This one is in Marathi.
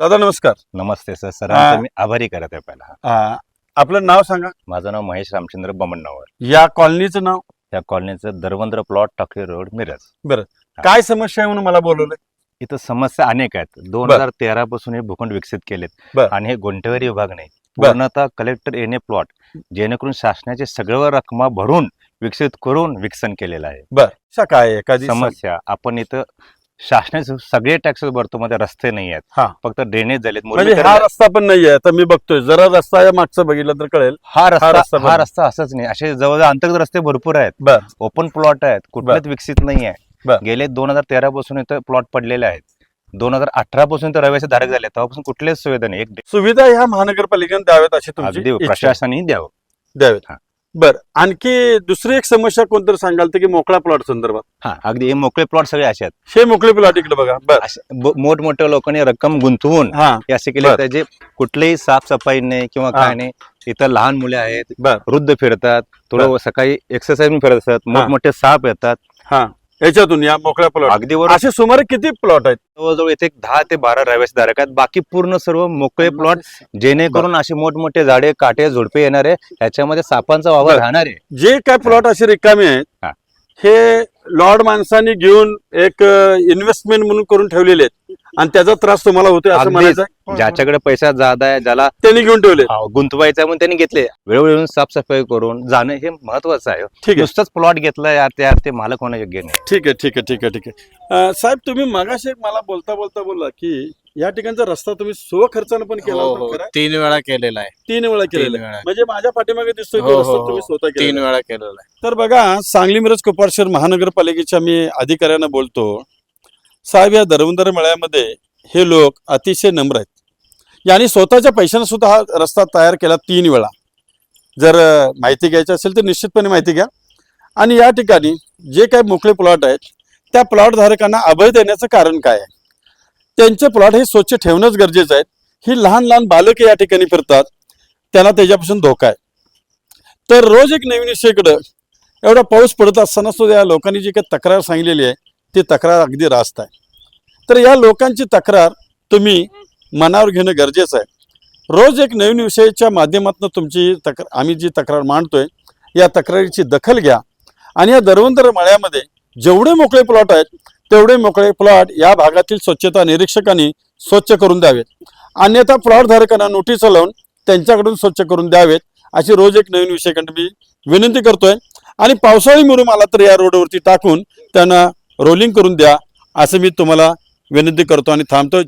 दादा नमस्कार. नमस्ते सर. हा. सरांचं मी आभारी करत आहे पहिला. आ, आपलं नाव सांगा. माझं नाव महेश रामचंद्र बमणनावर या कॉलनीचं नाव? या कॉलनीचं दरवंद्र प्लॉट टाकळी रोड मिरज. काय समस्या आहे म्हणून मला बोलवलंय? इथं समस्या अनेक आहेत. दोन बर. हजार तेरा पासून हे भूखंड विकसित केलेत. बर. आणि हे गुंठेवारी विभाग नाही. बर. पूर्णतः कलेक्टर येणे प्लॉट जेणेकरून शासनाचे सगळं रकमा भरून विकसित करून विकसन केलेलं आहे. बर. काय? एखादी समस्या. आपण इथं शासनाचे सगळे टॅक्स भरतो मध्ये रस्ते नाही आहेत. हा. फक्त ड्रेनेज झालेत म्हणजे हा रस्ता पण नाहीये आता मी बघतोय. जरा रस्ता या मागचं बघितलं तर कळेल. हा रस्ता. हा रस्ता असंच नाही. असे जवळजवळ अंतर्गत रस्ते भरपूर आहेत. बर. ओपन प्लॉट आहेत. कुठलेच विकसित नाही आहे बर. गेले दोन हजार तेरा पासून इथं प्लॉट पडलेले आहेत. दोन हजार अठरा पासून तर रहिवासी धारक झाले तेव्हापासून कुठलेच सुविधा नाही. एक सुविधा ह्या महानगरपालिकेने द्याव्यात अशी तुमची अगदी इच्छा आहे. प्रशासनाने द्यावं. द्यावेत. हा. बर आणखी दुसरी एक समस्या कोणतरी सांगाल तर की मोकळा प्लॉट संदर्भात. हा अगदी हे मोकळे प्लॉट सगळे असे आहेत. हे मोकळे प्लॉट इकडे बघा बर. असे ब- मोठमोठ्या लोकांनी रक्कम गुंतवून हा हे असे केले बर. त्याचे कुठलेही साफसफाई नाही किंवा हा. काय नाही इथं लहान मुले आहेत बर. वृद्ध फिरतात थोडं सकाळी एक्सरसाइज फिरत असतात मोठमोठे साप येतात. हा. याच्यातून या मोकळ्या प्लॉट अगदी बरोबर. असे सुमारे किती प्लॉट आहेत? जवळजवळ इथे एक दहा ते बारा रहिवासी धारक आहेत. बाकी पूर्ण सर्व मोकळे प्लॉट जेणेकरून असे मोठमोठे झाडे काटे झुडपे येणार आहे. ह्याच्यामध्ये सापांचा वावर. राहणार आहे. जे काय प्लॉट असे रिकामे आहेत हा. हे लॉर्ड माणसांनी घेऊन एक इन्व्हेस्टमेंट म्हणून करून ठेवलेले आहेत. आणि त्याचा त्रास तुम्हाला होतोय असं. म्हणायचं आहे? ज्याच्याकडे पैसा जादा आहे ज्याला त्यांनी घेऊन ठेवले. गुंतवायचा आहे म्हणून त्यांनी घेतले. वेळोवेळी येऊन साफसफाई करून जाणं हे महत्वाचं आहे. ठीक आहे. नुसतंच प्लॉट घेतलं यार ते यार ते मालक होणं योग्य नाही. ठीक आहे ठीक आहे ठीक आहे ठीक आहे. अं, साहेब तुम्ही मगाशी एक मला बोलता बोलता बोलला की या ठिकाणचा रस्ता तुम्ही स्वखर्चानं पण केला हो, होता हो. खरं? तीन वेळा केलेला आहे तीन वेळा केलेला आहे. वेळा म्हणजे माझ्या पाठीमागे दिसतोय हो, तो हो, रस्ता हो. तुम्ही स्वतः तीन वेळा केलेला आहे तर बघा सांगली मिरज कुपार शहर महानगरपालिकेच्या मी अधिकाऱ्यांना बोलतो साहेब या दरवंदर मळ्यामध्ये हे लोक अतिशय नम्र आहेत यांनी स्वतःच्या पैशाने सुद्धा हा रस्ता तयार केला तीन वेळा जर अ, माहिती घ्यायची असेल तर निश्चितपणे माहिती घ्या आणि या ठिकाणी जे काही मोकळे प्लॉट आहेत त्या प्लॉट धारकांना अभय देण्याचं कारण काय आहे त्यांचे प्लॉट हे स्वच्छ ठेवणंच गरजेचं आहे. ही लहान लहान बालके या ठिकाणी फिरतात. त्यांना त्याच्यापासून धोका आहे. तर रोज एक नवीन विषयाकडं एवढा पाऊस पडत असताना सुद्धा या लोकांनी जी काही तक्रार सांगलेली आहे ती तक्रार अगदी रास्त आहे. तर या लोकांची तक्रार तुम्ही मनावर घेणं गरजेचं आहे. रोज एक नवीन विषयाच्या माध्यमातून तुमची तक्रार आम्ही जी तक्रार मांडतोय या तक्रारीची दखल घ्या. आणि या दरवंतर मळ्यामध्ये जेवढे मोकळे प्लॉट आहेत तेवढे मोकळे प्लॉट या भागातील स्वच्छता निरीक्षकांनी स्वच्छ करून द्यावेत. अन्यथा प्लॉट धारकांना नोटीस लावून त्यांच्याकडून स्वच्छ करून द्यावेत अशी रोज एक नवीन विषयाकडे मी विनंती करतोय. आणि पावसाळी मुरुम आला तर या रोडवरती टाकून त्यांना रोलिंग करून द्या असं मी तुम्हाला विनंती करतो आणि थांबतो